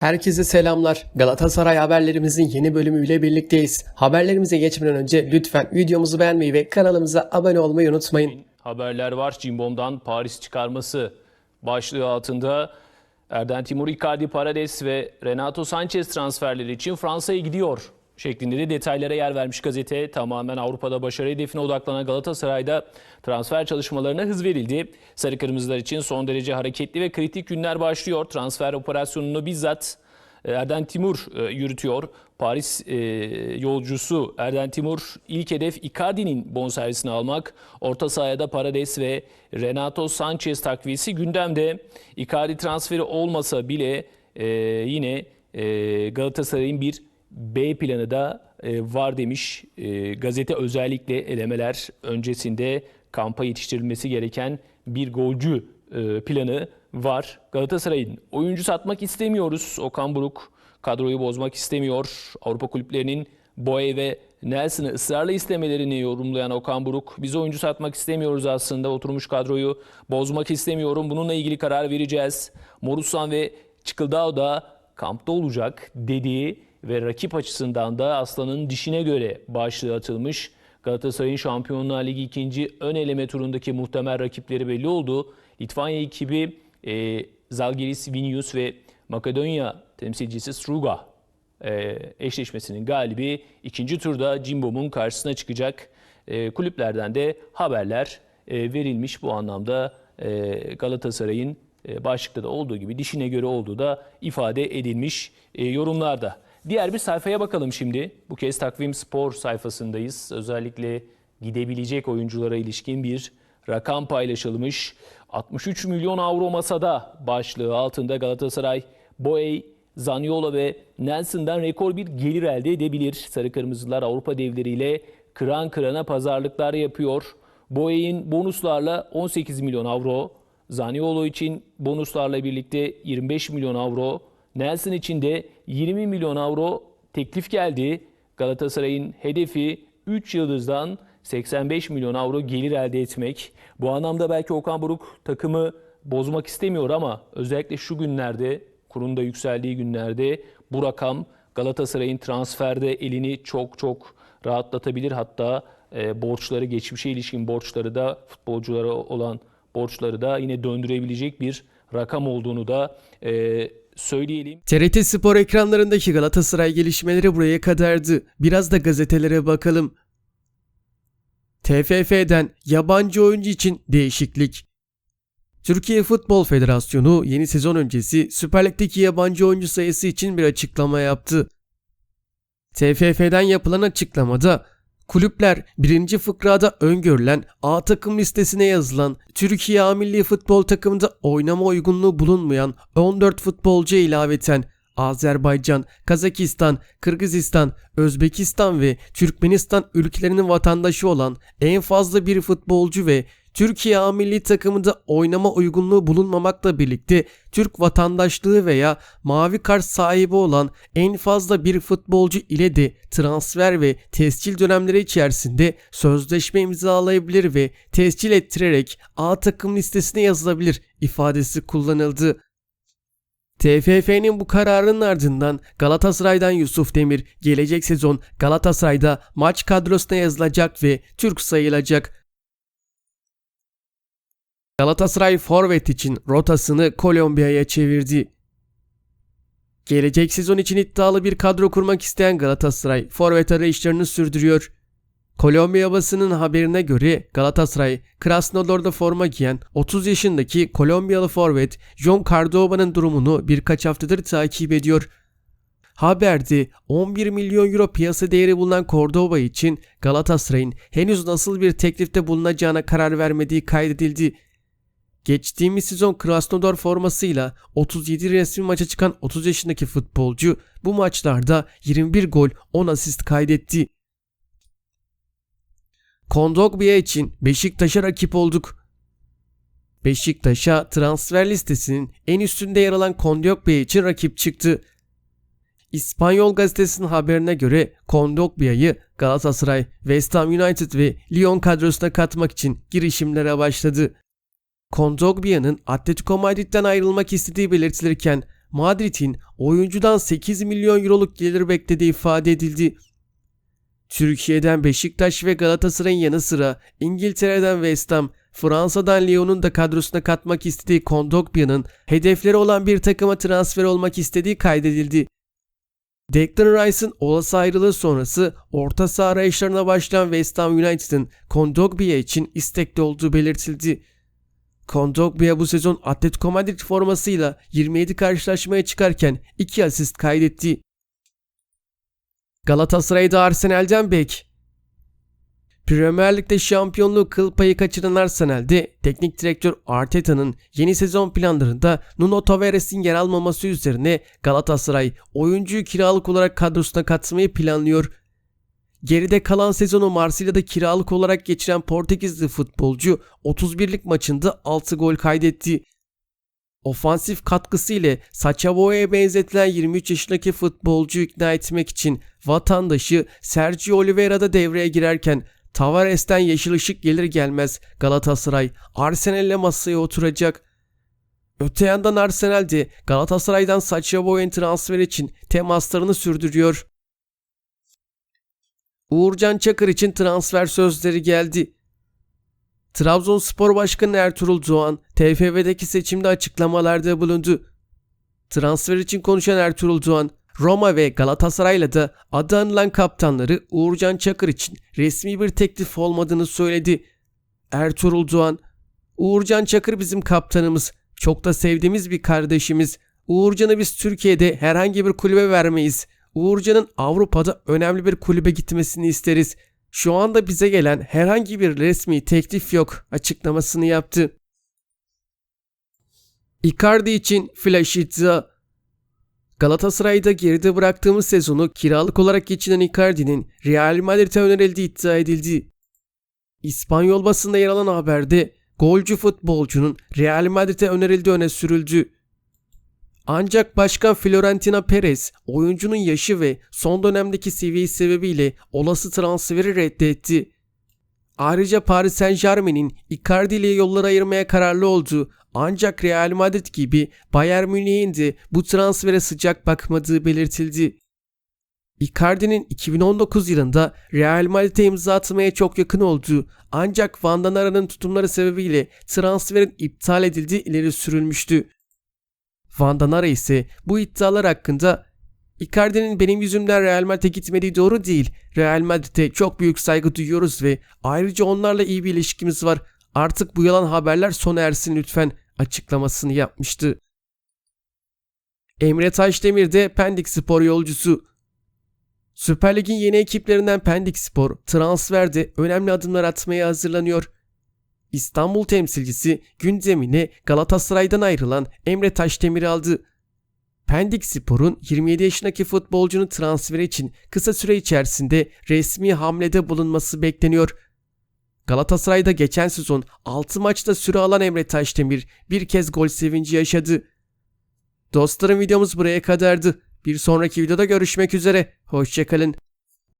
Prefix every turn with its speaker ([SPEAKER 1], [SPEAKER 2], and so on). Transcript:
[SPEAKER 1] Herkese selamlar. Galatasaray haberlerimizin yeni bölümüyle birlikteyiz. Haberlerimize geçmeden önce lütfen videomuzu beğenmeyi ve kanalımıza abone olmayı unutmayın.
[SPEAKER 2] Haberler var. Cimbom'dan Paris çıkarması başlığı altında Erden Timur, Icardi, Paredes ve Renato Sanchez transferleri için Fransa'ya gidiyor şeklinde de detaylara yer vermiş gazete. Tamamen Avrupa'da başarı hedefine odaklanan Galatasaray'da transfer çalışmalarına hız verildi. Sarı Kırmızılar için son derece hareketli ve kritik günler başlıyor. Transfer operasyonunu bizzat e, Erden Timur e, yürütüyor. Paris e, yolcusu Erden Timur ilk hedef Icardi'nin bonservisini almak. Orta sahaya da Paredes ve Renato Sanchez takviyesi gündemde. Icardi transferi olmasa bile yine Galatasaray'ın bir B planı da e, var demiş. E, gazete özellikle elemeler öncesinde kampa yetiştirilmesi gereken bir golcü e, planı var. Galatasaray'ın oyuncu satmak istemiyoruz. Okan Buruk kadroyu bozmak istemiyor. Avrupa kulüplerinin Boye ve Nelson'ı ısrarla istemelerini yorumlayan Okan Buruk, biz oyuncu satmak istemiyoruz aslında, oturmuş kadroyu bozmak istemiyorum, bununla ilgili karar vereceğiz. Morusan ve Çıkıldao da kampta olacak dediği ve rakip açısından da Aslan'ın dişine göre başlığı atılmış. Galatasaray'ın Şampiyonlar Ligi ikinci ön eleme turundaki muhtemel rakipleri belli oldu. Litvanya ekibi e, Zalgiris Vilnius ve Makedonya temsilcisi Struga e, eşleşmesinin galibi ikinci turda Cimbom'un karşısına çıkacak. E, kulüplerden de haberler e, verilmiş bu anlamda e, Galatasaray'ın e, başlıkta da olduğu gibi dişine göre olduğu da ifade edilmiş e, yorumlarda. Diğer bir sayfaya bakalım şimdi. Bu kez Takvim Spor sayfasındayız. Özellikle gidebilecek oyunculara ilişkin bir rakam paylaşılmış. 63 milyon avro masada başlığı altında Galatasaray, Boey, Zaniola ve Nelson'dan rekor bir gelir elde edebilir. Sarı Kırmızılar Avrupa devleriyle kıran kırana pazarlıklar yapıyor. Boey'in bonuslarla 18 milyon avro, Zaniolo için bonuslarla birlikte 25 milyon avro, Nelson için de 20 milyon avro teklif geldi. Galatasaray'ın hedefi 3 yıldızdan 85 milyon avro gelir elde etmek. Bu anlamda belki Okan Buruk takımı bozmak istemiyor ama özellikle şu günlerde, kurun da yükseldiği günlerde bu rakam Galatasaray'ın transferde elini çok çok rahatlatabilir. Hatta e, borçları, geçmişe ilişkin borçları da futbolculara olan borçları da yine döndürebilecek bir rakam olduğunu da e, söyleyelim.
[SPEAKER 1] TRT Spor ekranlarındaki Galatasaray gelişmeleri buraya kadardı. Biraz da gazetelere bakalım. TFF'den yabancı oyuncu için değişiklik. Türkiye Futbol Federasyonu yeni sezon öncesi Süper Lig'deki yabancı oyuncu sayısı için bir açıklama yaptı. TFF'den yapılan açıklamada kulüpler birinci fıkrada öngörülen A takım listesine yazılan Türkiye A milli futbol takımında oynama uygunluğu bulunmayan 14 futbolcu ilaveten Azerbaycan, Kazakistan, Kırgızistan, Özbekistan ve Türkmenistan ülkelerinin vatandaşı olan en fazla bir futbolcu ve Türkiye A milli takımında oynama uygunluğu bulunmamakla birlikte Türk vatandaşlığı veya mavi kart sahibi olan en fazla bir futbolcu ile de transfer ve tescil dönemleri içerisinde sözleşme imzalayabilir ve tescil ettirerek A takım listesine yazılabilir ifadesi kullanıldı. TFF'nin bu kararının ardından Galatasaray'dan Yusuf Demir gelecek sezon Galatasaray'da maç kadrosuna yazılacak ve Türk sayılacak. Galatasaray forvet için rotasını Kolombiya'ya çevirdi. Gelecek sezon için iddialı bir kadro kurmak isteyen Galatasaray forvet arayışlarını sürdürüyor. Kolombiya basının haberine göre Galatasaray, Krasnodar'da forma giyen 30 yaşındaki Kolombiyalı forvet John Cardoba'nın durumunu birkaç haftadır takip ediyor. Haberde 11 milyon euro piyasa değeri bulunan Cordoba için Galatasaray'ın henüz nasıl bir teklifte bulunacağına karar vermediği kaydedildi. Geçtiğimiz sezon Krasnodar formasıyla 37 resmi maça çıkan 30 yaşındaki futbolcu bu maçlarda 21 gol 10 asist kaydetti. Kondogbia için Beşiktaş'a rakip olduk. Beşiktaş'a transfer listesinin en üstünde yer alan Kondogbia için rakip çıktı. İspanyol gazetesinin haberine göre Kondogbia'yı Galatasaray, West Ham United ve Lyon kadrosuna katmak için girişimlere başladı. Kondogbia'nın Atletico Madrid'den ayrılmak istediği belirtilirken Madrid'in oyuncudan 8 milyon euroluk gelir beklediği ifade edildi. Türkiye'den Beşiktaş ve Galatasaray'ın yanı sıra İngiltere'den West Ham, Fransa'dan Lyon'un da kadrosuna katmak istediği Kondogbia'nın hedefleri olan bir takıma transfer olmak istediği kaydedildi. Declan Rice'ın olası ayrılığı sonrası orta saha arayışlarına başlayan West Ham United'ın Kondogbia için istekli olduğu belirtildi. Kondogbia bu sezon Atletico Madrid formasıyla 27 karşılaşmaya çıkarken 2 asist kaydetti. Galatasaray'da Arsenal'den bek. Premier Lig'de şampiyonluğu kıl payı kaçıran Arsenal'de teknik direktör Arteta'nın yeni sezon planlarında Nuno Tavares'in yer almaması üzerine Galatasaray oyuncuyu kiralık olarak kadrosuna katmayı planlıyor. Geride kalan sezonu Marsilya'da kiralık olarak geçiren Portekizli futbolcu 31'lik maçında 6 gol kaydetti. Ofansif katkısı ile Sacha Boey'e benzetilen 23 yaşındaki futbolcuyu ikna etmek için vatandaşı Sergio Oliveira da devreye girerken Tavares'ten yeşil ışık gelir gelmez Galatasaray Arsenal'le masaya oturacak. Öte yandan Arsenal de Galatasaray'dan Boey'in transfer için temaslarını sürdürüyor. Uğurcan Çakır için transfer sözleri geldi. Trabzonspor Başkanı Ertuğrul Doğan, TFF'deki seçimde açıklamalarda bulundu. Transfer için konuşan Ertuğrul Doğan, Roma ve Galatasaray'la da adı anılan kaptanları Uğurcan Çakır için resmi bir teklif olmadığını söyledi. Ertuğrul Doğan, Uğurcan Çakır bizim kaptanımız, çok da sevdiğimiz bir kardeşimiz. Uğurcan'ı biz Türkiye'de herhangi bir kulübe vermeyiz. Uğurcan'ın Avrupa'da önemli bir kulübe gitmesini isteriz. Şu anda bize gelen herhangi bir resmi teklif yok açıklamasını yaptı. Icardi için flash iddia. Galatasaray'da geride bıraktığımız sezonu kiralık olarak geçinen Icardi'nin Real Madrid'e önerildiği iddia edildi. İspanyol basında yer alan haberde golcü futbolcunun Real Madrid'e önerildiği öne sürüldü. Ancak Başkan Florentina Perez oyuncunun yaşı ve son dönemdeki seviyesi sebebiyle olası transferi reddetti. Ayrıca Paris Saint Germain'in Icardi ile yolları ayırmaya kararlı olduğu ancak Real Madrid gibi Bayern Münih'in de bu transfere sıcak bakmadığı belirtildi. Icardi'nin 2019 yılında Real Madrid'e imza atmaya çok yakın olduğu ancak Van Danara'nın tutumları sebebiyle transferin iptal edildiği ileri sürülmüştü. Van Danara ise bu iddialar hakkında Icardi'nin benim yüzümden Real Madrid'e gitmediği doğru değil. Real Madrid'e çok büyük saygı duyuyoruz ve ayrıca onlarla iyi bir ilişkimiz var. Artık bu yalan haberler sona ersin lütfen açıklamasını yapmıştı. Emre Taşdemir de Pendik Spor yolcusu. Süper Lig'in yeni ekiplerinden Pendik Spor transferde önemli adımlar atmaya hazırlanıyor. İstanbul temsilcisi gündemine Galatasaray'dan ayrılan Emre Taşdemir'i aldı. Pendik Spor'un 27 yaşındaki futbolcunun transferi için kısa süre içerisinde resmi hamlede bulunması bekleniyor. Galatasaray'da geçen sezon 6 maçta süre alan Emre Taşdemir bir kez gol sevinci yaşadı. Dostlarım videomuz buraya kadardı. Bir sonraki videoda görüşmek üzere. Hoşçakalın.